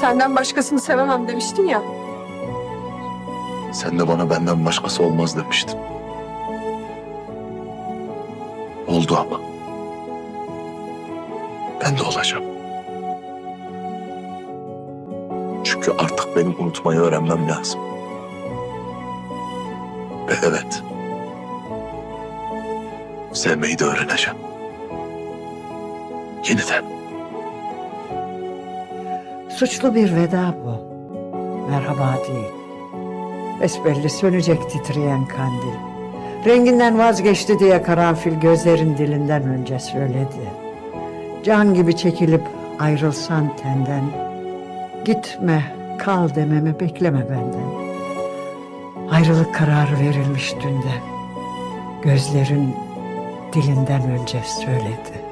Senden başkasını sevemem demiştin ya. Sen de bana benden başkası olmaz demiştin. Oldu ama. Ben de olacağım. Çünkü artık benim unutmayı öğrenmem lazım. Ve evet. Sevmeyi de öğreneceğim. Yeniden. Suçlu bir veda bu. Merhaba değil. Besbelli sönecek titreyen kandil. Renginden vazgeçti diye karanfil gözlerin dilinden önce söyledi. Can gibi çekilip ayrılsan tenden. Gitme, kal dememi bekleme benden. Ayrılık kararı verilmiş dünden. Gözlerin dilinden önce söyledi.